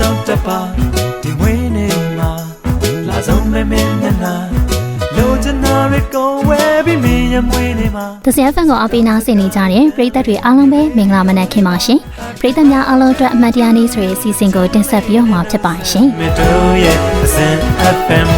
တောင်းတပါဒီဝင်းနေမှာလာဆုံးမဲမဲနဲ့နာလိုချင်တာတွေကောဝဲပြီးမင်းရဲ့မွေးနေမှာတစရဖန်ကိုအပိနာဆင်နေကြတဲ့ပရိသတ်တွေအားလုံးပဲမင်္ဂလာမနက်ခင်ပါရှင်ပရိသတ်များအားလုံးအတွက်အမတ်တရားနေ့ဆိုတဲ့အစီအစဉ်ကိုတင်ဆက်ပြီးတော့မှာဖြစ်ပါရှင်မတို့ရဲ့အစင် FM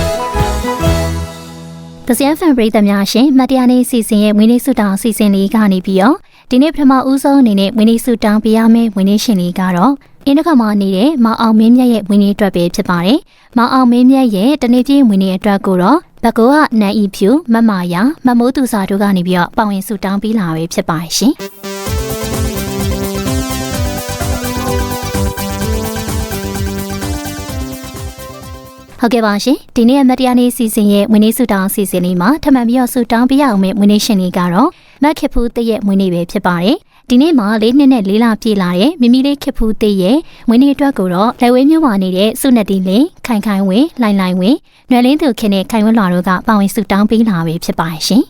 တစရဖန်ပရိသတ်များရှင်မတ်တရားနေ့အစီအစဉ်ရဲ့မွေးနေ့ဆုတောင်းအစီအစဉ်လေးကနေပြီးတော့ဒီနေ့ပထမဦးဆုံးအနေနဲ့မွေးနေ့ဆုတောင်းပေးရမယ့်မွေးနေ့ရှင်လေးကတော့ အင်းတစ်ခါမှနေတဲ့မောင်အောင်မင်းမြတ်ရဲ့ဝင်းနေအတွက်ပဲဖြစ်ပါတယ်။မောင်အောင်မင်းမြတ်ရဲ့တနေ့ပြည့်ဝင်းနေအတွက်ကိုတော့ဘကောကနန်ဤဖြူမမယာမမိုးသူစာတို့ကနေပြီးတော့ပါဝင်စုတောင်းပေးလာပဲဖြစ်ပါတယ်ရှင်။ဟုတ်ကဲ့ပါရှင်ဒီနေ့အမတ်တရားနေ့စီစဉ်ရဲ့မွေးနေ့ဆုတောင်းစီစဉ်လေးမှာထပ်မံပြီးတော့ဆုတောင်းပေးရအောင်မယ့်မွေးနေ့ရှင်လေးကတော့မက်ခေဖူးတရဲ့မွေးနေ့ပဲဖြစ်ပါတယ် ဒီနေ့မှာလေးနှစ်နဲ့လေးလပြည့်လာတဲ့မိမိလေးခေဖူးတရဲ့မွေးနေ့အတွက်ကိုတော့လက်ဝဲမျိုးမှာနေတဲ့ဆုနတီလင်းခိုင်ခိုင်ဝင်းလိုင်လိုင်ဝင်းနွယ်လင်းသူခင်နဲ့ခိုင်ဝင်းလွာတို့ကပါဝင်ဆုတောင်းပေးလာပဲဖြစ်ပါတယ်ရှင်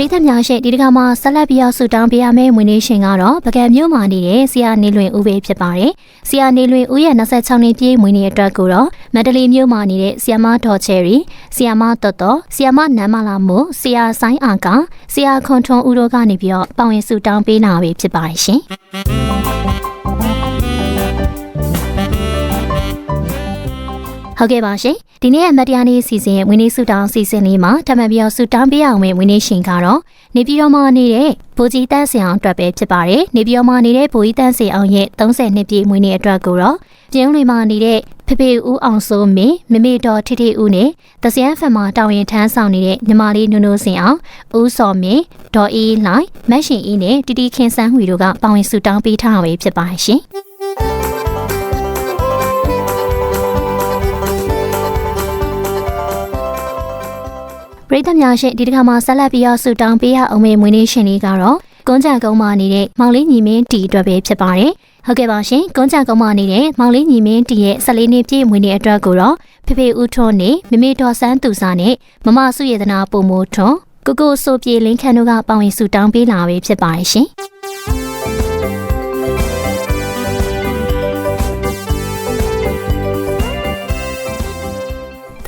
ပရိသတ်များရှင့်ဒီတစ်ခါမှာဆက်လက်ပြီးတော့ဆူတောင်းပေးရမယ့်ဝင်နေရှင်ကတော့ပကံမျိုးမှာနေတဲ့ဆရာနေလွင်ဦးပဲဖြစ်ပါတယ်။ဆရာနေလွင်ဦးရဲ့26နှစ်ပြည့်ဝင်နေအတွက်ကိုတော့မန္တလေးမျိုးမှာနေတဲ့ဆရာမဒေါ်ချယ်ရီဆရာမတော်တော်ဆရာမနမ်းမလာမို့ဆရာဆိုင်အာကဆရာခွန်ထွန်းဦးတို့ကနေပြီးတော့ပါဝင်ဆူတောင်းပေးနာပဲဖြစ်ပါတယ်ရှင်။ဟုတ်ကဲ့ပါရှင် ဒီနေ့ရဲ့မတ်တရားနေ့စီစဉ်ရဲ့ဝင်းနေစုတောင်းစီစဉ်လေးမှာထပ်မံပြီးတော့စုတောင်းပေးအောင်မယ့်ဝင်းနေရှင်ကတော့နေပြည်တော်မှာနေတဲ့ဘူကြီးတန်းစင်အောင်အတွက်ပဲဖြစ်ပါတယ်နေပြည်တော်မှာနေတဲ့ဘူကြီးတန်းစင်အောင်ရဲ့30နှစ်ပြည့်ဝင်းနေအတွက်ကိုတော့ပြင်းလွင်မှာနေတဲ့ဖေဖေဦးအောင်စိုးမင်းမမေတော်ထိထိဦးနဲ့တစရန်ဖန်မှာတောင်ရင်ထမ်းဆောင်နေတဲ့ညီမလေးနုံနုံစင်အောင်ဦးစော်မင်းဒေါ်အေးလိုင်မတ်ရှင်အေးနဲ့တီတီခင်ဆန်းဟွေတို့ကပါဝင်စုတောင်းပေးထားတာပဲဖြစ်ပါတယ်ရှင် ပရိသတ်များရှင်ဒီတစ်ခါမှာဆက်လက်ပြီးတော့ဆူတောင်းပေးရအောင်မေမွေးနေ့ရှင်လေးကတော့ကွန်ကြံကုန်းမှာနေတဲ့မောင်လေးညီမင်းတီအတွက်ပဲဖြစ်ပါတယ်။ဟုတ်ကဲ့ပါရှင်ကွန်ကြံကုန်းမှာနေတဲ့မောင်လေးညီမင်းတီရဲ့14နှစ်ပြည့်မွေးနေ့အတွက်ကိုတော့ဖေဖေဦးထွန်းနဲ့မမေတော်ဆန်းသူစာနဲ့မမစုရတနာပုံမိုးထွန်းကိုကိုဆိုပြေလင်းခန့်တို့ကပါဝင်ဆူတောင်းပေးလာပဲဖြစ်ပါတယ်ရှင်။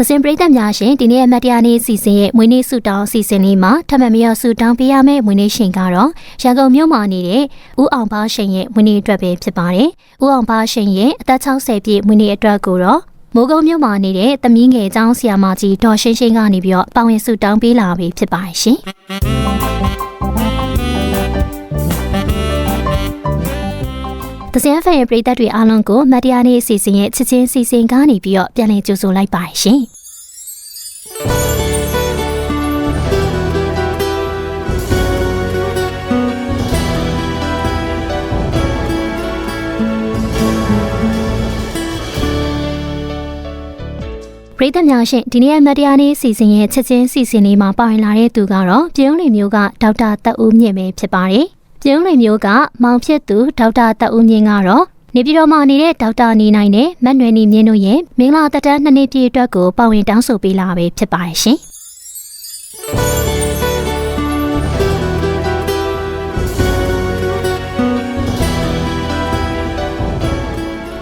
သစင်ပရိသတ်များရှင်ဒီနေ့အမတ်တရားနေ့စီစဉ်ရဲ့မွေးနေ့ဆုတောင်းစီစဉ်လေးမှာထပ်မံပြီးတော့ဆုတောင်းပေးရမယ့်မွေးနေ့ရှင်ကတော့ရန်ကုန်မြို့မှာနေတဲ့ဦးအောင်ပါရှင်ရဲ့မွေးနေ့အတွက်ပဲဖြစ်ပါတယ်။ဦးအောင်ပါရှင်ရဲ့အသက်60ပြည့်မွေးနေ့အတွက်ကိုတော့မိုးကုံမြို့မှာနေတဲ့သမီးငယ်ကျောင်းဆရာမကြီးဒေါ်ရှင်းရှင်းကနေပြီးတော့ပါဝင်ဆုတောင်းပေးလာပြီဖြစ်ပါတယ်ရှင်။ စင်ဖန်ရဲ့ပရိသတ်တွေအားလုံးကိုမတ်တရားနေ့အစီအစဉ်ရဲ့ချစ်ချင်းစီစဉ်ကားနေပြီးတော့ပြန်လည်ကြိုဆိုလိုက်ပါရှင်။ပရိသတ်များရှင်ဒီနေ့အမတ်တရားနေ့စီစဉ်ရဲ့ချက်ချင်းစီစဉ်လေးမှာပါဝင်လာတဲ့သူကတော့ပြုံးလီမျိုးကဒေါက်တာတက်ဦးမြင့်ပဲဖြစ်ပါတယ်။ ပြုံးလီမျိုးကမောင်ဖြစ်သူဒေါက်တာတက်ဦးမြင့်ကတော့နေပြည်တော်မှာနေတဲ့ဒေါက်တာနေနိုင်နဲ့မတ်နွယ်နေမြင့်တို့ရဲ့မင်္ဂလာတက်တန်းနှစ်နှစ်ပြည့်အတွက်ကိုပါဝင်တောင်းဆိုပေးလာပဲဖြစ်ပါတယ်ရှင်။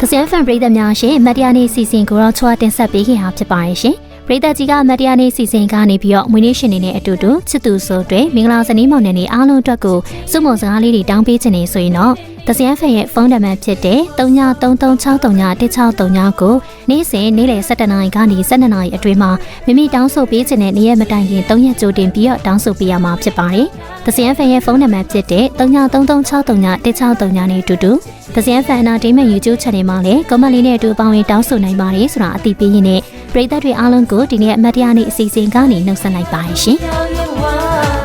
သစင်ဖန်ပရိသတ်များရှင်မတ်တရားနေ့စီစဉ်ကိုတော့ချွာတင်ဆက်ပေးခဲ့တာဖြစ်ပါတယ်ရှင် ပရိသတ်ကြီးကမတ်တရားနေ့စီစဉ်ကနေပြီးတော့မွေးနေ့ရှင်နေတဲ့အတူတူချစ်သူဆိုတွေမင်္ဂလာဇနီးမောင်နှံတွေအားလုံးအတွက်ကိုစုမုံစကားလေးတွေတောင်းပေးခြင်းနေဆိုရင်တော့သစင်ဖန်ရဲ့ဖုန်းနံပါတ်ဖြစ်တဲ့3933631639ကိုနေ့စဉ်နေ့လယ်7:00နာရီကနေ12:00နာရီအတွင်းမှာမိမိတောင်းဆိုပေးခြင်းနဲ့နေ့ရက်မတိုင်ခင်3ရက်ကြိုတင်ပြီးတော့တောင်းဆိုပေးရမှာဖြစ်ပါတယ်။သစင်ဖန်ရဲ့ဖုန်းနံပါတ်ဖြစ်တဲ့3933631639နဲ့အတူတူ။သစင်ဖန်နာဒိမန် YouTube Channel မှာလည်း comment လေးနဲ့အတူပါဝင်တောင်းဆိုနိုင်ပါတယ်ဆိုတာအသိပေးရင်းနဲ့ ပရိသတ်တွေအားလုံးကိုဒီနေ့အမတ်တရားနေ့အစီအစဉ်ကနေနှုတ်ဆက်လိုက်ပါရှင်။